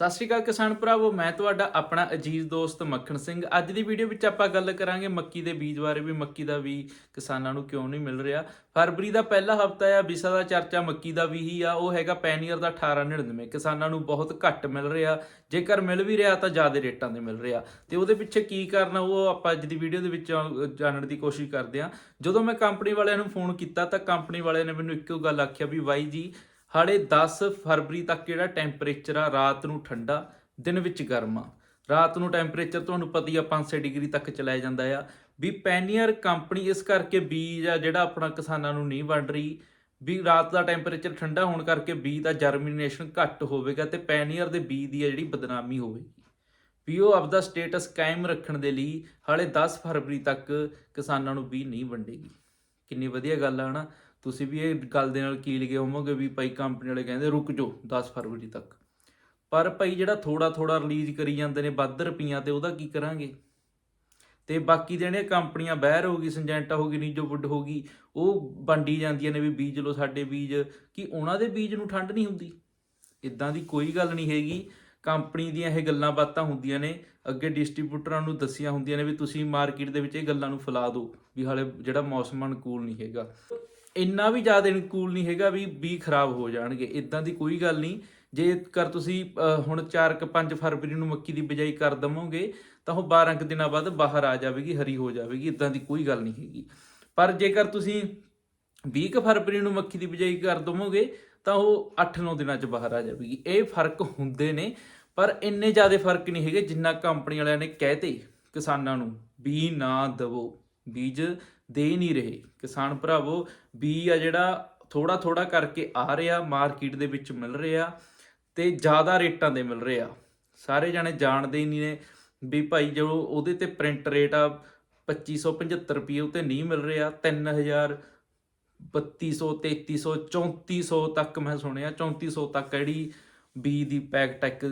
ਸਤਿ ਸ਼੍ਰੀ ਅਕਾਲ ਕਿਸਾਨ ਭਰਾਵੋ, ਮੈਂ ਤੁਹਾਡਾ ਆਪਣਾ ਅਜੀਜ਼ ਦੋਸਤ ਮੱਖਣ ਸਿੰਘ। ਅੱਜ ਦੀ ਵੀਡੀਓ ਵਿੱਚ ਆਪਾਂ ਗੱਲ ਕਰਾਂਗੇ ਮੱਕੀ ਦੇ ਬੀਜ ਬਾਰੇ ਵੀ, ਮੱਕੀ ਦਾ ਵੀ ਕਿਸਾਨਾਂ ਨੂੰ ਕਿਉਂ ਨਹੀਂ ਮਿਲ ਰਿਹਾ। ਫਰਵਰੀ ਦਾ ਪਹਿਲਾ ਹਫਤਾ ਆ, ਵਿਸਾ ਦਾ ਚਰਚਾ ਮੱਕੀ ਦਾ ਵੀ ਹੀ ਆ, ਉਹ ਹੈਗਾ ਪੈਨੀਅਰ ਦਾ 1899 ਕਿਸਾਨਾਂ ਨੂੰ ਬਹੁਤ ਘੱਟ ਮਿਲ ਰਿਹਾ। ਜੇਕਰ ਮਿਲ ਵੀ ਰਿਹਾ ਤਾਂ ਜ਼ਿਆਦਾ ਰੇਟਾਂ ਤੇ ਮਿਲ ਰਿਹਾ। ਤੇ ਉਹਦੇ ਪਿੱਛੇ ਕੀ ਕਾਰਨ ਉਹ ਆਪਾਂ ਅੱਜ ਦੀ ਵੀਡੀਓ ਦੇ ਵਿੱਚ ਜਾਣਨ ਦੀ ਕੋਸ਼ਿਸ਼ ਕਰਦੇ ਹਾਂ ਜਦੋਂ ਮੈਂ ਕੰਪਨੀ ਵਾਲਿਆਂ ਨੂੰ ਫੋਨ ਕੀਤਾ ਤਾਂ ਕੰਪਨੀ ਵਾਲਿਆਂ ਨੇ ਮੈਨੂੰ ਇੱਕੋ ਗੱਲ ਆਖਿਆ ਵੀ, ਬਾਈ ਜੀ ਹਾਲੇ 10 ਫਰਵਰੀ ਤੱਕ ਜਿਹੜਾ ਟੈਂਪਰੇਚਰ ਆ, ਰਾਤ ਨੂੰ ਠੰਡਾ, ਦਿਨ ਵਿੱਚ ਗਰਮ ਆ। ਰਾਤ ਨੂੰ ਟੈਂਪਰੇਚਰ ਤੁਹਾਨੂੰ ਪਤਾ ਹੀ ਆ 5-6 ਡਿਗਰੀ ਤੱਕ ਚਲਾਇਆ ਜਾਂਦਾ ਆ। ਵੀ ਪੈਨੀਅਰ ਕੰਪਨੀ ਇਸ ਕਰਕੇ ਬੀਜ ਆ, ਜਿਹੜਾ ਆਪਣਾ ਕਿਸਾਨਾਂ ਨੂੰ ਨਹੀਂ ਵੰਡ ਰਹੀ, ਵੀ ਰਾਤ ਦਾ ਟੈਂਪਰੇਚਰ ਠੰਡਾ ਹੋਣ ਕਰਕੇ ਬੀਜ ਦਾ ਜਰਮੀਨੇਸ਼ਨ ਘੱਟ ਹੋਵੇਗਾ ਤੇ ਪੈਨੀਅਰ ਦੇ ਬੀਜ ਦੀ ਆ ਜਿਹੜੀ ਬਦਨਾਮੀ ਹੋਵੇਗੀ। ਵੀ ਉਹ ਆਪਦਾ ਸਟੇਟਸ ਕਾਇਮ ਰੱਖਣ ਦੇ ਲਈ ਹਾਲੇ 10 ਫਰਵਰੀ ਤੱਕ ਕਿਸਾਨਾਂ ਨੂੰ ਬੀਜ ਨਹੀਂ ਵੰਡੇਗੀ। ਕਿੰਨੀ ਵਧੀਆ ਗੱਲ ਆ, ਹਨਾ? ਤੁਸੀਂ ਵੀ ਇਹ ਗੱਲ ਦੇ ਨਾਲ ਕੀਲ ਗਏ ਹੋਵੋਗੇ ਵੀ ਭਾਈ ਕੰਪਨੀ ਵਾਲੇ ਕਹਿੰਦੇ, ਰੁਕ ਜਾਓ 10 ਫਰਵਰੀ ਤੱਕ। ਪਰ ਭਾਈ ਜਿਹੜਾ ਥੋੜਾ ਥੋੜਾ ਰਿਲੀਜ਼ ਕਰੀ ਜਾਂਦੇ ਨੇ ਵੱਧ ਰੁਪਈਆਂ ਤੇ ਉਹਦਾ ਕੀ ਕਰਾਂਗੇ? ਤੇ ਬਾਕੀ ਜਿਹੜੀਆਂ ਕੰਪਨੀਆਂ ਬਹਿਰ ਹੋ ਗਈ ਸਿੰਜੈਂਟਾ ਹੋ ਗਈ ਨੀਜੋ ਵੁੱਡ ਹੋ ਗਈ, ਉਹ ਵੰਡੀ ਜਾਂਦੀਆਂ ਨੇ ਵੀ ਬੀਜ ਲਓ ਸਾਡੇ ਬੀਜ, ਕਿ ਉਹਨਾਂ ਦੇ ਬੀਜ ਨੂੰ ਠੰਡ ਨਹੀਂ ਹੁੰਦੀ? ਇਦਾਂ ਦੀ ਕੋਈ ਗੱਲ ਨਹੀਂ ਹੈਗੀ। ਕੰਪਨੀ ਦੀਆਂ ਇਹ ਗੱਲਾਂ ਬਾਤਾਂ ਹੁੰਦੀਆਂ ਨੇ, ਅੱਗੇ ਡਿਸਟ੍ਰੀਬਿਊਟਰਾਂ ਨੂੰ ਦੱਸੀਆਂ ਹੁੰਦੀਆਂ ਨੇ ਵੀ ਤੁਸੀਂ ਮਾਰਕੀਟ ਦੇ ਵਿੱਚ ਇਹ ਗੱਲਾਂ ਨੂੰ ਫੈਲਾ ਦਿਓ, ਵੀ ਹਾਲੇ ਜਿਹੜਾ ਮੌਸਮ ਅਨੁਕੂਲ ਨਹੀਂ ਹੈਗਾ। ਇੰਨਾ ਵੀ ਜ਼ਿਆਦਾ ਅਨੁਕੂਲ ਨਹੀਂ ਹੈਗਾ ਵੀ ਬੀ ਖਰਾਬ ਹੋ ਜਾਣਗੇ ਇਦਾਂ ਦੀ ਕੋਈ ਗੱਲ ਨਹੀਂ। ਜੇਕਰ ਤੁਸੀਂ ਹੁਣ 4 ਕ 5 ਫਰਵਰੀ ਨੂੰ ਮੱਕੀ ਦੀ ਬਿਜਾਈ ਕਰ ਦਵੋਗੇ, ਤਾਂ ਉਹ 12 ਕੁ ਦਿਨਾਂ ਬਾਅਦ ਬਾਹਰ ਆ ਜਾਵੇਗੀ, ਹਰੀ ਹੋ ਜਾਵੇਗੀ ਇਦਾਂ ਦੀ ਕੋਈ ਗੱਲ ਨਹੀਂ ਹੈਗੀ। ਪਰ ਜੇਕਰ ਤੁਸੀਂ 20 ਕੁ ਫਰਵਰੀ ਨੂੰ ਮੱਕੀ ਦੀ ਬਿਜਾਈ ਕਰ ਦਵੋਗੇ, ਤਾਂ ਉਹ 8-9 ਦਿਨਾਂ 'ਚ ਬਾਹਰ ਆ ਜਾਵੇਗੀ। ਇਹ ਫ਼ਰਕ ਹੁੰਦੇ ਨੇ, ਪਰ ਇੰਨੇ ਜ਼ਿਆਦਾ ਫ਼ਰਕ ਨਹੀਂ ਹੈਗੇ ਜਿੰਨਾ ਕੰਪਨੀ ਵਾਲਿਆਂ ਨੇ ਕਹਿਤੇ ਕਿਸਾਨਾਂ ਨੂੰ, ਵੀ ਨਾ ਦਵੋ। ਬੀਜ ਦੇ ਨਹੀਂ ਰਹੇ। ਕਿਸਾਨ ਭਰਾਵੋ ਬੀ ਆ ਜਿਹੜਾ ਥੋੜਾ ਥੋੜਾ ਕਰਕੇ ਆ ਰਿਹਾ, ਮਾਰਕੀਟ ਦੇ ਵਿੱਚ ਮਿਲ ਰਿਹਾ ਤੇ ਜ਼ਿਆਦਾ ਰੇਟਾਂ ਦੇ ਮਿਲ ਰਿਹਾ। ਸਾਰੇ ਜਾਣੇ ਜਾਣਦੇ ਹੀ ਨਹੀਂ ਨੇ ਵੀ ਭਾਈ ਜੋ ਉਹਦੇ ਤੇ ਪ੍ਰਿੰਟ ਰੇਟ ਆ 2575 ਰੁਪਏ ਉਤੇ ਨਹੀਂ ਮਿਲ ਰਿਹਾ। 3000 3200 3300 3400 ਤੱਕ ਮੈਂ ਸੁਣਿਆ 3400 ਤੱਕ ਜਿਹੜੀ ਬੀ ਦੀ ਪੈਕ ਟੈਕ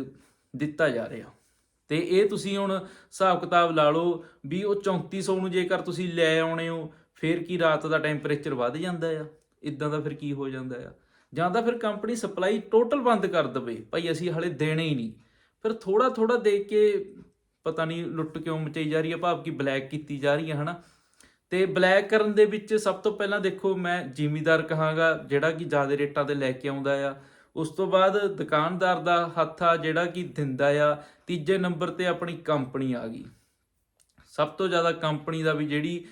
ਦਿੱਤਾ ਜਾ ਰਿਹਾ। ਤੇ ਇਹ ਤੁਸੀਂ ਹੁਣ ਹਿਸਾਬ ਕਿਤਾਬ ਲਾ ਲਓ ਵੀ ਉਹ 3400 ਨੂੰ ਜੇਕਰ ਤੁਸੀਂ ਲੈ ਆਉਣੇ ਹੋ, ਫਿਰ ਕੀ ਰਾਤ ਦਾ ਟੈਂਪਰੇਚਰ ਵੱਧ ਜਾਂਦਾ ਆ? ਇਦਾਂ ਦਾ ਫਿਰ ਕੀ ਹੋ ਜਾਂਦਾ ਆ? ਜਾਂ ਤਾਂ ਫਿਰ ਕੰਪਨੀ ਸਪਲਾਈ ਟੋਟਲ ਬੰਦ ਕਰ ਦਵੇ, ਭਾਈ ਅਸੀਂ ਹਲੇ ਦੇਣੇ ਹੀ ਨਹੀਂ। ਫਿਰ ਥੋੜਾ ਥੋੜਾ ਦੇ ਕੇ ਪਤਾ ਨਹੀਂ ਲੁੱਟ ਕਿਉਂ ਮਚਾਈ ਜਾ ਰਹੀ ਹੈ ਭਾਵ ਕਿ ਬਲੈਕ ਕੀਤੀ ਜਾ ਰਹੀ ਹੈ ਹਨਾ? ਤੇ ਬਲੈਕ ਕਰਨ ਦੇ ਵਿੱਚ ਸਭ ਤੋਂ ਪਹਿਲਾਂ ਦੇਖੋ, ਮੈਂ ਜ਼ਿਮੀਦਾਰ ਕਹਾਂਗਾ ਜਿਹੜਾ ਕਿ ਜ਼ਿਆਦਾ ਰੇਟਾਂ ਤੇ ਲੈ ਕੇ ਆਉਂਦਾ ਆ। ਉਸ ਤੋਂ ਬਾਅਦ ਦੁਕਾਨਦਾਰ ਦਾ ਹੱਥ ਆ ਜਿਹੜਾ ਕਿ ਦਿੰਦਾ ਆ, ਤੀਜੇ ਨੰਬਰ ਤੇ ਆਪਣੀ ਕੰਪਨੀ ਆ ਗਈ। ਸਭ ਤੋਂ ਜ਼ਿਆਦਾ ਕੰਪਨੀ ਦਾ ਵੀ ਜਿਹੜੀ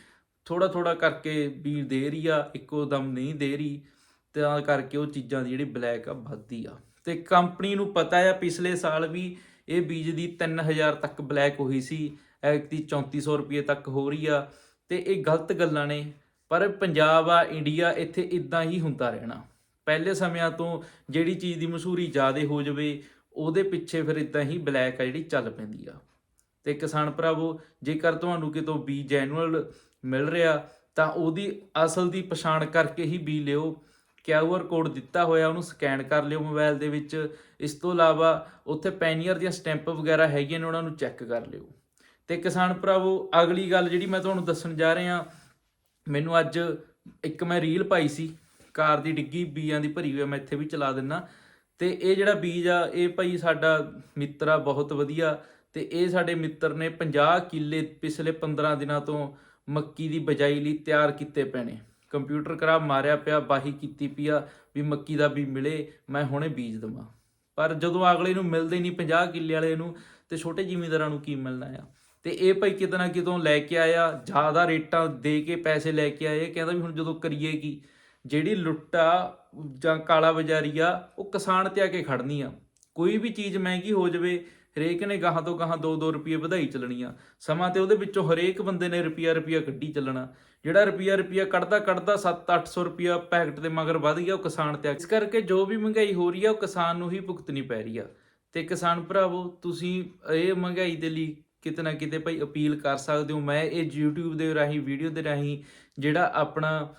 ਥੋੜਾ ਥੋੜਾ ਕਰਕੇ ਵੀ ਦੇ ਰਹੀ ਆ, ਇੱਕੋ ਦਮ ਨਹੀਂ ਦੇ ਰਹੀ, ਤਾਂ ਕਰਕੇ ਉਹ ਚੀਜ਼ਾਂ ਦੀ ਜਿਹੜੀ ਬਲੈਕ ਆ ਵੱਧਦੀ ਆ। ਤੇ ਕੰਪਨੀ ਨੂੰ ਪਤਾ ਆ, ਪਿਛਲੇ ਸਾਲ ਵੀ ਇਹ ਬੀਜ ਦੀ 3000 ਤੱਕ ਬਲੈਕ ਹੋਈ ਸੀ ਐਕਤੀ 3400 ਰੁਪਏ ਤੱਕ ਹੋ ਰਹੀ ਆ, ਤੇ ਇਹ ਗਲਤ ਗੱਲਾਂ ਨੇ, ਪਰ ਪੰਜਾਬ ਆ, ਇੰਡੀਆ ਇੱਥੇ ਇਦਾਂ ਹੀ ਹੁੰਦਾ ਰਹਿਣਾ। ਪਹਿਲੇ ਸਮਿਆਂ ਤੋਂ ਜਿਹੜੀ ਚੀਜ਼ ਦੀ ਮਸ਼ਹੂਰੀ ਜ਼ਿਆਦਾ ਹੋ ਜਾਵੇ, ਉਹਦੇ ਪਿੱਛੇ ਫਿਰ ਇਦਾਂ ਹੀ ਬਲੈਕ ਆ ਜਿਹੜੀ ਚੱਲ ਪੈਂਦੀ ਆ। ਤੇ ਕਿਸਾਨ ਭਰਾਵੋ, ਜੇਕਰ ਤੁਹਾਨੂੰ ਕਿਤੋਂ ਬੀ ਜੈਨੂਅਲ ਮਿਲ ਰਿਹਾ, ਤਾਂ ਉਹਦੀ ਅਸਲ ਦੀ ਪਛਾਣ ਕਰਕੇ ਹੀ ਬੀ ਲਿਓ। ਕਿਊਆਰ ਕੋਡ ਦਿੱਤਾ ਹੋਇਆ, ਉਹਨੂੰ ਸਕੈਨ ਕਰ ਲਿਓ ਮੋਬਾਈਲ ਦੇ ਵਿੱਚ। ਇਸ ਤੋਂ ਇਲਾਵਾ ਉੱਥੇ ਪੈਨੀਅਰ ਦੀਆਂ ਸਟੈਂਪ ਵਗੈਰਾ ਹੈਗੀਆਂ ਨੇ, ਉਹਨਾਂ ਨੂੰ ਚੈੱਕ ਕਰ ਲਿਓ। ਤੇ ਕਿਸਾਨ ਭਰਾਵੋ, ਅਗਲੀ ਗੱਲ ਜਿਹੜੀ ਮੈਂ ਤੁਹਾਨੂੰ ਦੱਸਣ ਜਾ ਰਿਹਾ, ਮੈਨੂੰ ਅੱਜ ਇੱਕ ਮੈਂ ਰੀਲ ਪਾਈ ਸੀ। ਕਾਰ ਦੀ ਡਿੱਗੀ ਬੀਜਾਂ ਦੀ ਭਰੀ ਹੋਈ ਆ, ਮੈਂ ਇੱਥੇ ਵੀ ਚਲਾ ਦਿੰਨਾ। ਤੇ ਇਹ ਜਿਹੜਾ ਬੀਜ ਆ ਇਹ ਭਾਈ ਸਾਡਾ ਮਿੱਤਰ ਆ ਬਹੁਤ ਵਧੀਆ। ਤੇ ਇਹ ਸਾਡੇ ਮਿੱਤਰ ਨੇ 50 ਕਿੱਲੇ ਪਿਛਲੇ 15 ਦਿਨਾਂ ਤੋਂ ਮੱਕੀ ਦੀ ਬਜਾਈ ਲਈ ਤਿਆਰ ਕੀਤੇ ਪਏ ਨੇ ਕੰਪਿਊਟਰ ਕਰਾ ਮਾਰਿਆ ਪਿਆ ਬਾਹੀ ਕੀਤੀ ਪਿਆ ਵੀ ਮੱਕੀ ਦਾ ਵੀ ਮਿਲੇ ਮੈਂ ਹੁਣੇ ਬੀਜ ਦਵਾਂ। ਪਰ ਜਦੋਂ ਅਗਲੇ ਨੂੰ ਮਿਲਦੇ ਨਹੀਂ 50 ਕਿੱਲੇ ਵਾਲੇ ਨੂੰ ਤੇ ਛੋਟੇ ਜ਼ਿਮੀਂਦਾਰਾਂ ਨੂੰ ਕੀ ਮਿਲਣਾ ਆ? ਤੇ ਇਹ ਭਾਈ ਕਿਤੇ ਨਾ ਕਿਤੋਂ ਲੈ ਕੇ ਆਇਆ ਜ਼ਿਆਦਾ ਰੇਟਾਂ ਦੇ ਕੇ ਪੈਸੇ ਲੈ ਕੇ ਆਏ ਕਹਿੰਦਾ ਵੀ ਹੁਣ ਜਦੋਂ ਕਰੀਏ ਕੀ? ਜਿਹੜੀ ਲੁੱਟ ਆ ਜਾਂ ਕਾਲਾ ਬਾਜ਼ਾਰੀ ਆ, ਉਹ ਕਿਸਾਨ ਤੇ ਆ ਕੇ ਖੜਨੀ ਆ। ਕੋਈ ਵੀ ਚੀਜ਼ ਮਹਿੰਗੀ ਹੋ ਜਾਵੇ, ਹਰੇਕ ਨੇ ਗਾਹਾਂ ਤੋਂ ਗਾਹਾਂ 2-2 ਰੁਪਏ ਵਧਾਈ ਚੱਲਣੀ ਆ। ਸਮਾਂ ਤੇ ਉਹਦੇ ਵਿੱਚੋਂ ਹਰੇਕ ਬੰਦੇ ਨੇ ਰੁਪਿਆ ਰੁਪਿਆ ਕੱਢੀ ਚੱਲਣਾ। ਜਿਹੜਾ ਰੁਪਿਆ ਰੁਪਿਆ ਕੱਢਦਾ ਕੱਢਦਾ 7-800 ਰੁਪਿਆ ਪੈਕਟ ਦੇ ਮਗਰ ਵਧ ਗਿਆ, ਉਹ ਕਿਸਾਨ ਤੇ ਇਸ ਕਰਕੇ ਜੋ ਵੀ ਮਹਿੰਗਾਈ ਹੋ ਰਹੀ ਆ, ਉਹ ਕਿਸਾਨ ਨੂੰ ਹੀ ਭੁਗਤਣੀ ਪੈ ਰਹੀ ਆ। ਤੇ ਕਿਸਾਨ ਭਰਾਵੋ, ਤੁਸੀਂ ਇਹ ਮਹਿੰਗਾਈ ਦੇ ਲਈ ਕਿਤੇ ਨਾ ਕਿਤੇ ਭਾਈ ਅਪੀਲ ਕਰ ਸਕਦੇ ਹੋ। ਮੈਂ ਇਹ YouTube ਦੇ ਰਾਹੀਂ ਵੀਡੀਓ ਦੇ ਰਾਹੀਂ ਜਿਹੜਾ ਆਪਣਾ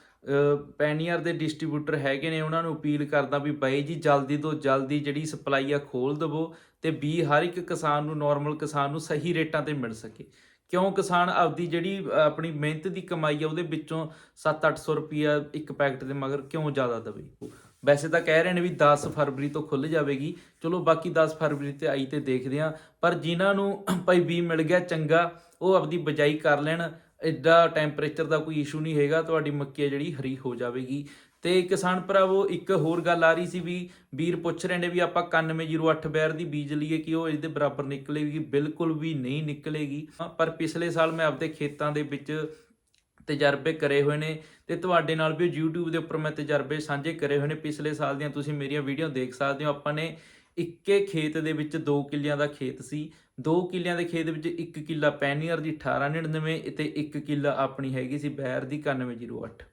ਪੈਨੀਅਰ ਦੇ ਡਿਸਟ੍ਰੀਬਿਊਟਰ ਹੈਗੇ ਨੇ, ਉਹਨਾਂ ਨੂੰ ਅਪੀਲ ਕਰਦਾ ਵੀ ਬਾਈ ਜੀ, ਜਲਦੀ ਤੋਂ ਜਲਦੀ ਜਿਹੜੀ ਸਪਲਾਈ ਆ ਖੋਲ ਦਵੋ ਤੇ ਬੀ ਹਰ ਇੱਕ ਕਿਸਾਨ ਨੂੰ ਨਾਰਮਲ ਕਿਸਾਨ ਨੂੰ ਸਹੀ ਰੇਟਾਂ ਤੇ ਮਿਲ ਸਕੇ। ਕਿਉਂ ਕਿਸਾਨ ਆਪਦੀ ਜਿਹੜੀ ਆਪਣੀ ਮਿਹਨਤ ਦੀ ਕਮਾਈ ਆ, ਉਹਦੇ ਵਿੱਚੋਂ 7-800 ਰੁਪਿਆ ਇੱਕ ਪੈਕਟ ਦੇ ਮਗਰ ਕਿਉਂ ਜ਼ਿਆਦਾ ਦਵੇ? ਵੈਸੇ ਤਾਂ ਕਹਿ ਰਹੇ ਨੇ ਵੀ 10 ਫਰਵਰੀ ਤੋਂ ਖੁੱਲ ਜਾਵੇਗੀ। ਚਲੋ ਬਾਕੀ 10 ਫਰਵਰੀ ਤੇ ਆਈ ਤੇ ਦੇਖਦੇ ਹਾਂ, ਪਰ ਜਿਨ੍ਹਾਂ ਨੂੰ ਭਾਈ ਬੀ ਮਿਲ ਗਿਆ, ਚੰਗਾ, ਉਹ ਆਪਦੀ ਬਜਾਈ ਕਰ ਲੈਣ। ਐਡਾ ਟੈਂਪਰੇਚਰ ਦਾ ਕੋਈ ਇਸ਼ੂ ਨਹੀਂ ਹੈਗਾ ਤੁਹਾਡੀ ਮੱਕੀ ਹੈ ਜਿਹੜੀ ਹਰੀ ਹੋ ਜਾਵੇਗੀ। ਤੇ ਕਿਸਾਨ ਭਰਾਵੋ ਇੱਕ ਹੋਰ ਗੱਲ ਆ ਰਹੀ ਸੀ ਵੀ ਵੀਰ ਪੁੱਛ ਰਹੇ ਨੇ ਵੀ ਆਪਾਂ 9108 ਬੈਰ ਦੀ ਬੀਜ ਲਈਏ ਕਿ ਉਹ ਇਹਦੇ ਬਰਾਬਰ ਨਿਕਲੇਗੀ? ਬਿਲਕੁਲ ਵੀ ਨਹੀਂ ਨਿਕਲੇਗੀ। ਹਾਂ, ਪਰ ਪਿਛਲੇ ਸਾਲ ਮੈਂ ਆਪਦੇ ਖੇਤਾਂ ਦੇ ਵਿੱਚ ਤਜਰਬੇ ਕਰੇ ਹੋਏ ਨੇ ਤੇ ਤੁਹਾਡੇ ਨਾਲ ਵੀ YouTube ਦੇ ਉੱਪਰ ਮੈਂ ਤਜਰਬੇ ਸਾਂਝੇ ਕਰੇ ਹੋਏ ਨੇ। ਪਿਛਲੇ ਸਾਲ ਦੀਆਂ ਤੁਸੀਂ ਮੇਰੀਆਂ ਵੀਡੀਓ ਦੇਖ ਸਕਦੇ ਹੋ। ਆਪਾਂ ਨੇ ਇੱਕੇ ਖੇਤ ਦੇ ਵਿੱਚ 2 ਕਿੱਲਿਆਂ ਦਾ ਖੇਤ ਸੀ। ਦੋ ਕਿੱਲਿਆਂ ਦੇ ਖੇਤ ਵਿੱਚ ਇੱਕ ਕਿੱਲਾ ਪੈਨੀਅਰ ਦੀ 1899 ਤੇ ਇੱਕ ਕਿੱਲਾ ਆਪਣੀ ਹੈਗੀ ਸੀ ਬੈਰ ਦੀ 9108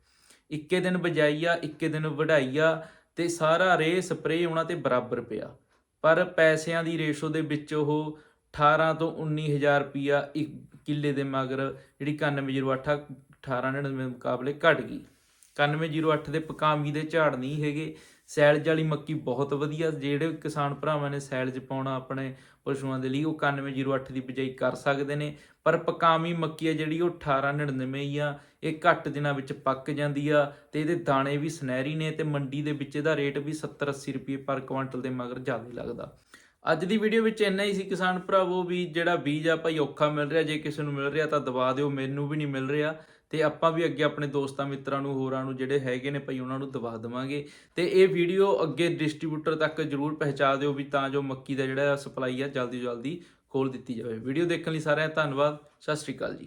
ਇੱਕੇ ਦਿਨ ਬਜਾਈ ਇੱਕੇ ਦਿਨ ਵਢਾਈਆ ਆ ਤੇ ਸਾਰਾ ਰੇ ਸਪਰੇਅ ਉਹਨਾਂ ਤੇ ਬਰਾਬਰ ਪਿਆ। ਪਰ ਪੈਸਿਆਂ ਦੀ ਰੇਸ਼ੋ ਦੇ ਵਿੱਚ ਉਹ 18 ਤੋਂ 19000 ਰੁਪਿਆ ਇੱਕ ਕਿੱਲੇ ਦੇ ਮਗਰ ਜਿਹੜੀ 9108 1899 ਦੇ ਮੁਕਾਬਲੇ ਘਟ ਗਈ। 9108 ਦੇ ਪਕਾਮੀ ਦੇ ਝਾੜ ਨਹੀਂ ਹੈਗੇ। ਸੈਲਜ ਵਾਲੀ ਮੱਕੀ ਬਹੁਤ ਵਧੀਆ, ਜਿਹੜੇ ਕਿਸਾਨ ਭਰਾਵਾਂ ਨੇ ਸੈਲਜ ਪਾਉਣਾ ਆਪਣੇ ਪਸ਼ੂਆਂ ਦੇ ਲਈ, ਉਹ 9108 ਦੀ ਬਿਜਾਈ ਕਰ ਸਕਦੇ ਨੇ। ਪਰ ਪਕਾਮੀ ਮੱਕੀ ਆ ਜਿਹੜੀ, ਉਹ 1899 ਹੀ ਆ। ਇਹ ਘੱਟ ਦਿਨਾਂ ਵਿੱਚ ਪੱਕ ਜਾਂਦੀ ਆ ਤੇ ਇਹਦੇ ਦਾਣੇ ਵੀ ਸੁਨਹਿਰੀ ਨੇ ਤੇ ਮੰਡੀ ਦੇ ਵਿੱਚ ਇਹਦਾ ਰੇਟ ਵੀ 70 80 ਰੁਪਏ ਪਰ ਕੁਇੰਟਲ ਦੇ ਮਗਰ ਜ਼ਿਆਦਾ ਲੱਗਦਾ। ਅੱਜ ਦੀ ਵੀਡੀਓ ਵਿੱਚ ਇੰਨਾ ਹੀ ਸੀ ਕਿਸਾਨ ਭਰਾਵੋ ਵੀ ਜਿਹੜਾ ਬੀਜ ਆ ਭਾਈ ਔਖਾ ਮਿਲ ਰਿਹਾ, ਜੇ ਕਿਸੇ ਨੂੰ ਮਿਲ ਰਿਹਾ ਤਾਂ ਦਵਾ ਦਿਓ, ਮੈਨੂੰ ਵੀ ਨਹੀਂ ਮਿਲ ਰਿਹਾ। ਤੇ ਆਪਾਂ ਵੀ ਅੱਗੇ ਆਪਣੇ ਦੋਸਤਾਂ, ਮਿੱਤਰਾਂ ਨੂੰ, ਹੋਰਾਂ ਨੂੰ ਜਿਹੜੇ ਹੈਗੇ ਨੇ ਭਾਈ, ਉਹਨਾਂ ਨੂੰ ਦਵਾ ਦੇਵਾਂਗੇ। ਤੇ ਇਹ ਵੀਡੀਓ ਅੱਗੇ ਡਿਸਟ੍ਰੀਬਿਊਟਰ ਤੱਕ ਜਰੂਰ ਪਹੁੰਚਾ ਦਿਓ ਵੀ ਤਾਂ ਜੋ ਮੱਕੀ ਦਾ ਜਿਹੜਾ ਸਪਲਾਈ ਆ ਜਲਦੀ ਤੋਂ ਜਲਦੀ ਖੋਲ ਦਿੱਤੀ ਜਾਵੇ। ਵੀਡੀਓ ਦੇਖਣ ਲਈ ਸਾਰਿਆਂ ਦਾ ਧੰਨਵਾਦ। ਸਤਿ ਸ਼੍ਰੀ ਅਕਾਲ ਜੀ।